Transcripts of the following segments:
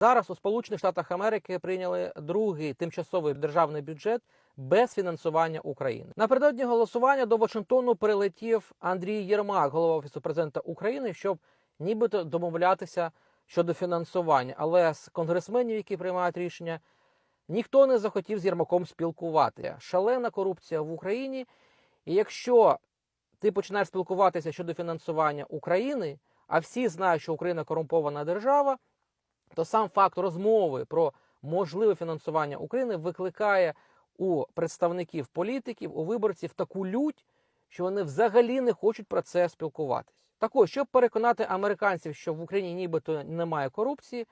Зараз у Сполучених Штатах Америки прийняли другий тимчасовий державний бюджет без фінансування України. Напередодні голосування до Вашингтону прилетів Андрій Єрмак, голова офісу президента України, щоб нібито домовлятися щодо фінансування. Але з конгресменів, які приймають рішення, ніхто не захотів з Єрмаком спілкувати. Шалена корупція в Україні. І якщо ти починаєш спілкуватися щодо фінансування України, а всі знають, що Україна корумпована держава, то сам факт розмови про можливе фінансування України викликає у представників політиків, у виборців таку лють, що вони взагалі не хочуть про це спілкуватись. Так ось, щоб переконати американців, що в Україні нібито немає корупції,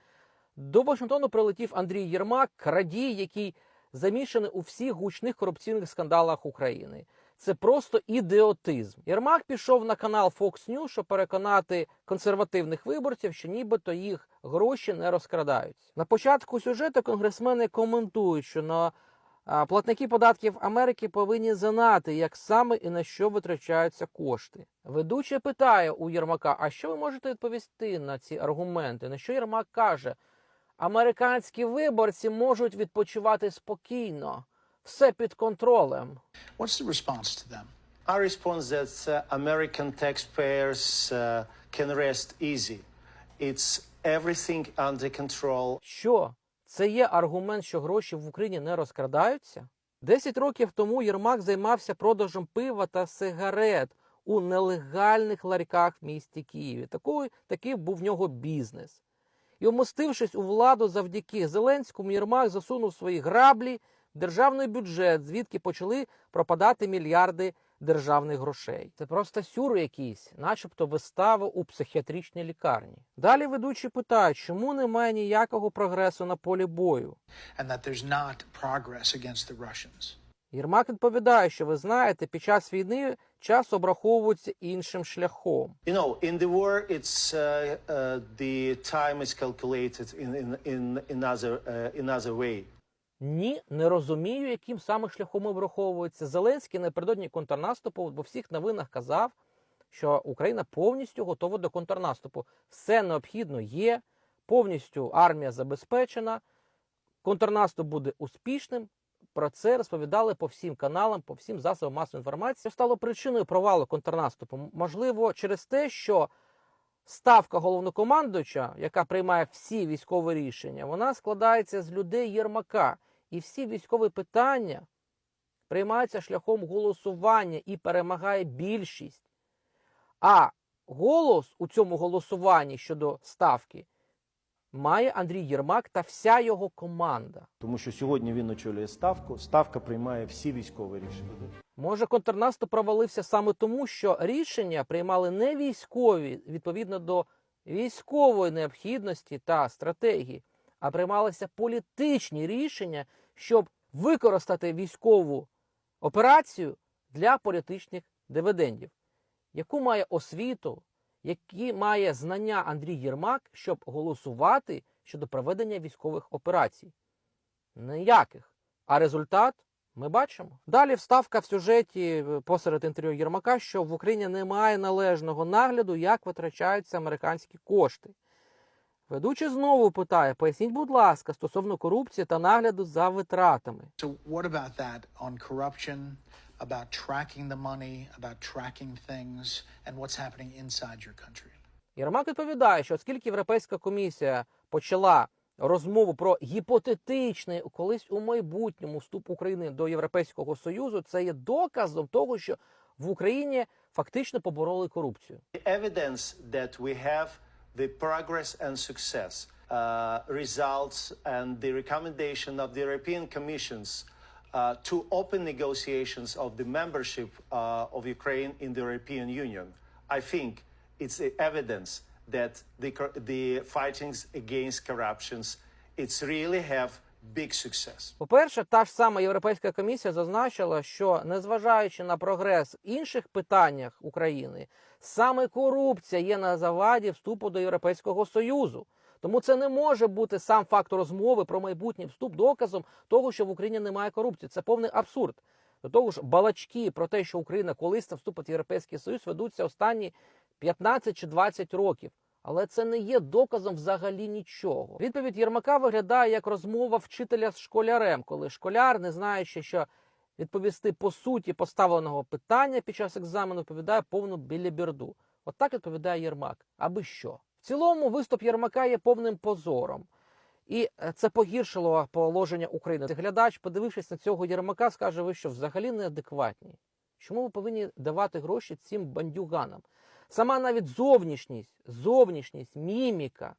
до Вашингтону прилетів Андрій Єрмак, крадій, який замішаний у всіх гучних корупційних скандалах України. Це просто ідіотизм. Єрмак пішов на канал Fox News, щоб переконати консервативних виборців, що нібито їх гроші не розкрадаються. На початку сюжету конгресмени коментують, що на платники податків Америки повинні знати, як саме і на що витрачаються кошти. Ведучий питає у Єрмака: а що ви можете відповісти на ці аргументи? На що Єрмак каже? Американські виборці можуть відпочивати спокійно, все під контролем. What's the response to them? Our response that uh, American taxpayers uh, can rest easy. It's everything under control. Що це є аргумент, що гроші в Україні не розкрадаються? Десять років тому Єрмак займався продажем пива та сигарет у нелегальних ларьках в місті Києві. Такий, такий був в нього бізнес. І умостившись у владу завдяки Зеленському, Єрмак засунув свої граблі державний бюджет, звідки почали пропадати мільярди державних грошей. Це просто сюр якийсь, начебто вистава у психіатричній лікарні. Далі ведучі питають, чому немає ніякого прогресу на полі бою. And that there's not progress against the Russians. Єрмак відповідає, що ви знаєте, під час війни час обраховується іншим шляхом. You know, in the war, it's uh, uh, the time is calculated in in in another uh, another way. Ні, не розумію, яким саме шляхом обраховується. Зеленський напередодні контрнаступу в всіх новинах казав, що Україна повністю готова до контрнаступу. Все необхідно є, повністю армія забезпечена, контрнаступ буде успішним. Про це розповідали по всім каналам, по всім засобам масової інформації. Що стало причиною провалу контрнаступу? Можливо, через те, що ставка головнокомандуюча, яка приймає всі військові рішення, вона складається з людей Єрмака. І всі військові питання приймаються шляхом голосування і перемагає більшість. А голос у цьому голосуванні щодо ставки має Андрій Єрмак та вся його команда. Тому що сьогодні він очолює ставку. Ставка приймає всі військові рішення. Може, контрнаступ провалився саме тому, що рішення приймали не військові відповідно до військової необхідності та стратегії, а приймалися політичні рішення, щоб використати військову операцію для політичних дивідендів. Яку має освіту, які має знання Андрій Єрмак, щоб голосувати щодо проведення військових операцій? Ніяких. А результат ми бачимо. Далі вставка в сюжеті е, посеред інтерв'ю Єрмака, що в Україні немає належного нагляду, як витрачаються американські кошти. Ведучий знову питає: поясніть, будь ласка, стосовно корупції та нагляду за витратами. So, what about that on corruption, about tracking the money, about tracking things, and what's happening inside your country? Єрмак відповідає, що оскільки Європейська комісія почала розмову про гіпотетичний колись у майбутньому вступ України до Європейського Союзу, це є доказом того, що в Україні фактично побороли корупцію. The evidence that we have the progress and success uh, results and the recommendation of the European Commissions uh, to open negotiations of the membership uh, of Ukraine in the European Union. I think it's evidence that the, the fightings against corruptions it's really have success. По-перше, та ж сама Європейська комісія зазначила, що незважаючи на прогрес в інших питаннях України, саме корупція є на заваді вступу до Європейського Союзу. Тому це не може бути сам факт розмови про майбутній вступ доказом того, що в Україні немає корупції. Це повний абсурд. До того ж, балачки про те, що Україна колись вступить в Європейський Союз, ведуться останні 15 чи 20 років. Але це не є доказом взагалі нічого. Відповідь Єрмака виглядає як розмова вчителя з школярем, коли школяр, не знаючи, що відповісти по суті поставленого питання під час екзамену, відповідає повну біліберду. От так відповідає Єрмак. Аби що? В цілому виступ Єрмака є повним позором. І е, це погіршило положення України. Глядач, подивившись на цього Єрмака, скаже, ви що взагалі неадекватні. Чому ви повинні давати гроші цим бандюганам? Сама навіть зовнішність, зовнішність, міміка,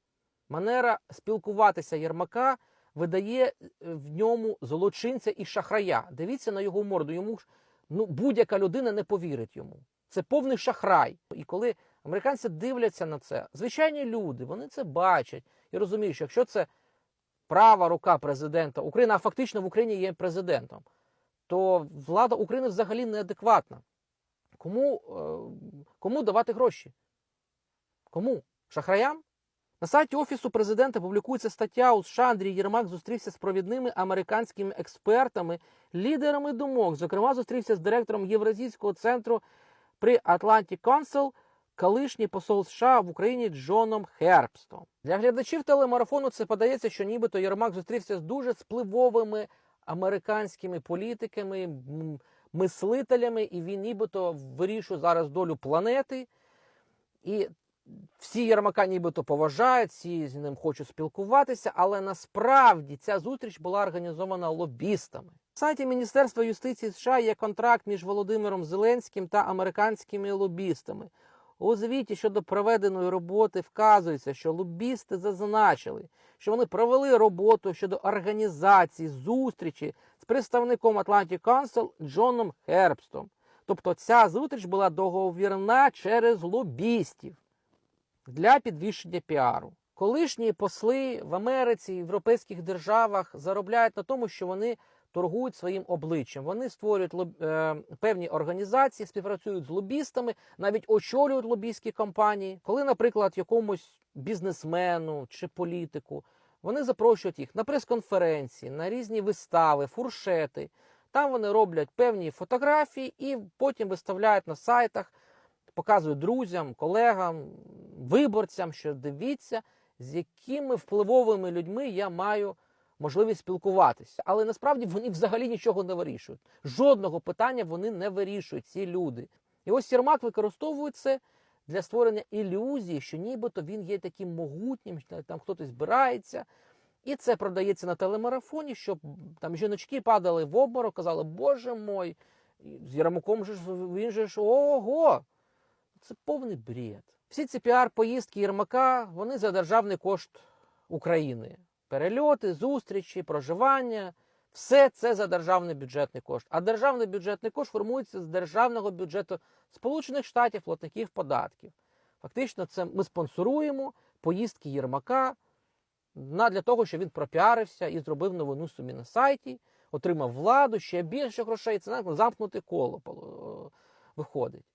манера спілкуватися Єрмака видає е, в ньому злочинця і шахрая. Дивіться на його морду. Йому ну, будь-яка людина не повірить йому. Це повний шахрай. І коли американці дивляться на це, звичайні люди, вони це бачать і розуміють, що якщо це права рука президента України, а фактично в Україні є президентом, то влада України взагалі неадекватна. Кому, е, кому давати гроші? Кому? Шахраям? На сайті Офісу президента публікується стаття у США. Андрій Єрмак зустрівся з провідними американськими експертами, лідерами думок. Зокрема, зустрівся з директором Євразійського центру при Atlantic Council, колишній посол США в Україні Джоном Хербстом. Для глядачів телемарафону це подається, що нібито Єрмак зустрівся з дуже спливовими американськими політиками, мислителями, і він нібито вирішує зараз долю планети. І всі Єрмака нібито поважають, всі з ним хочуть спілкуватися, але насправді ця зустріч була організована лобістами. На сайті Міністерства юстиції США є контракт між Володимиром Зеленським та американськими лобістами. У звіті щодо проведеної роботи вказується, що лобісти зазначили, що вони провели роботу щодо організації зустрічі з представником Atlantic Council Джоном Хербстом. Тобто ця зустріч була договірна через лобістів для підвищення піару. Колишні посли в Америці і європейських державах заробляють на тому, що вони торгують своїм обличчям. Вони створюють лоб- е, певні організації, співпрацюють з лобістами, навіть очолюють лобістські компанії. Коли, наприклад, якомусь бізнесмену чи політику вони запрошують їх на прес-конференції, на різні вистави, фуршети. Там вони роблять певні фотографії і потім виставляють на сайтах, показують друзям, колегам, виборцям, що дивіться, з якими впливовими людьми я маю можливість спілкуватися. Але насправді вони взагалі нічого не вирішують. Жодного питання вони не вирішують, ці люди. І ось Єрмак використовує це для створення ілюзії, що нібито він є таким могутнім, що там хтось збирається. І це продається на телемарафоні, щоб там жіночки падали в обморок, казали, Боже мой, з Єрмаком же ж він же ж ого. Це повний бред. Всі ці піар-поїздки Єрмака, вони за державний кошт України. Перельоти, зустрічі, проживання все це за державний бюджетний кошт. А державний бюджетний кошт формується з державного бюджету Сполучених Штатів, платників податків. Фактично, це ми спонсоруємо поїздки Єрмака для того, щоб він пропіарився і зробив новину собі на сайті, отримав владу, ще більше грошей. Це замкнуте коло поло- виходить.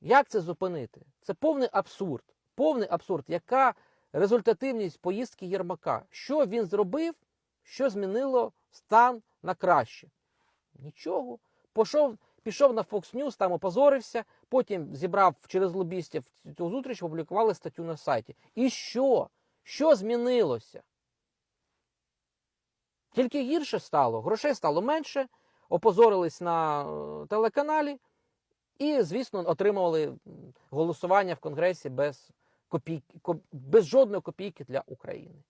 Як це зупинити? Це повний абсурд. Повний абсурд. Яка результативність поїздки Єрмака? Що він зробив, що змінило стан на краще? Нічого. Пішов, пішов на Fox News, там опозорився, потім зібрав через лобістів цю зустріч, опублікували статтю на сайті. І що? Що змінилося? Тільки гірше стало, грошей стало менше, опозорились на е, телеканалі і, звісно, отримували голосування в Конгресі без, копійки, ко- без жодної копійки для України.